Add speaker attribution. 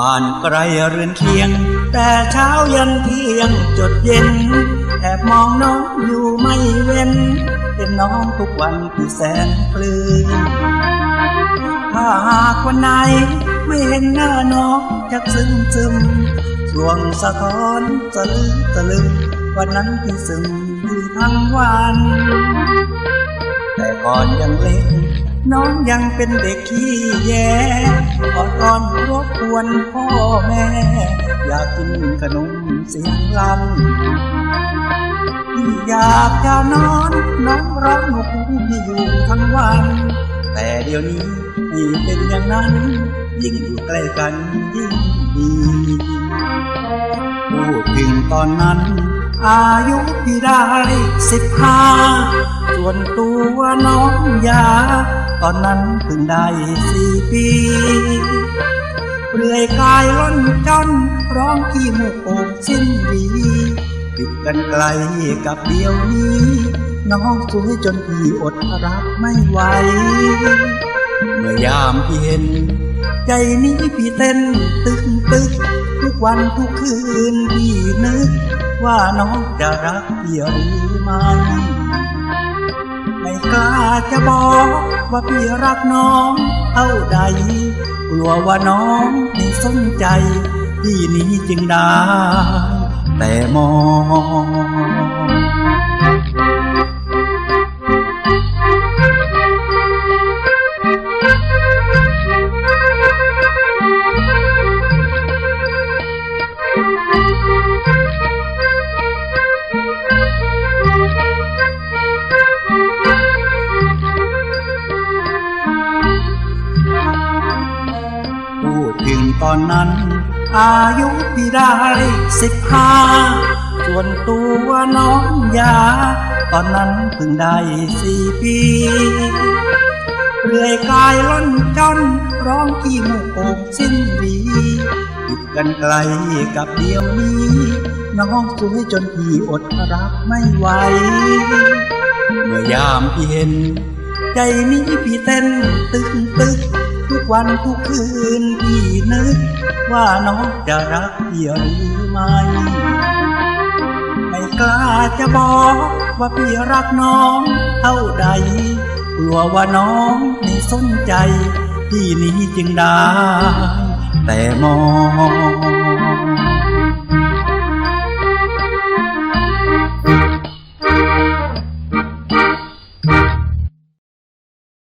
Speaker 1: บ้านไกลเรือนเคียง แต่เช้ายันเที่ยงจดเย็นแอบมองน้องอยู่ไม่เว้น เป็นน้องทุกวันที่แสนปลื้มถ้าหากวันไหนไม่เห็นหน้าน้องจักซึมซึมสวงสะท้อนสะลึมสะลึมวันนั้นที่ซึมอยู่ทั้งวัน แต่ก่อนยังเล็ก น้องยังเป็นเด็กขี้แยออดอ้อนรบกวนพ่อแม่ อยากกินขนมเสียงลำพี่อยากจะนอนน้องร้องหนุกพี่อยู่ทั้งวัน แต่เดี๋ยวนี้พี่เป็นอย่างนั้น ยิ่งอยู่ใกล้กันยิ่งดีพูดถึงตอนนั้น อายุพี่ได้สิบห้าส่วนตัวน้องยา ตอนนั้นเพิ่งได้สี่ปีเปลือยกายล้นจนร้องขี้มูกโป่งสิ้นดีติดกันไกลกับเดียวนี้ น้องสวยจนพี่อดรักไม่ไหว เมื่อยามพี่เห็น ใจนี้พี่เต้นตึกตึกทุกวันทุกคืนพี่นึก ว่าน้องจะรักพี่หรือไม่ ไม่กล้าจะบอกว่าพี่รักน้องเท่าใด กลัวว่าน้องไม่สนใจ พี่นี้จึงได้แต่มอง ตอนนั้น อายุพี่ได้สิบห้าส่วนตัวน้องยา ตอนนั้นเพิ่งได้สี่ปีเปลือยกายล้นจนร้องขี้มูกโป่งสิ้นดีติดกันไกลกับเดียวนี้ น้องสวยจนพี่อดรักไม่ไหว เมื่อยามพี่เห็น ใจนี้พี่เต้นตึกตึก กวันทุกคืนพี่นึก ว่าน้องจะรักพี่หรือไม่ไม่กล้าจะบอกว่าพี่รักน้องเท่าใด กลัวว่าน้องไม่สนใจ พี่นี้จึงได้แต่มอง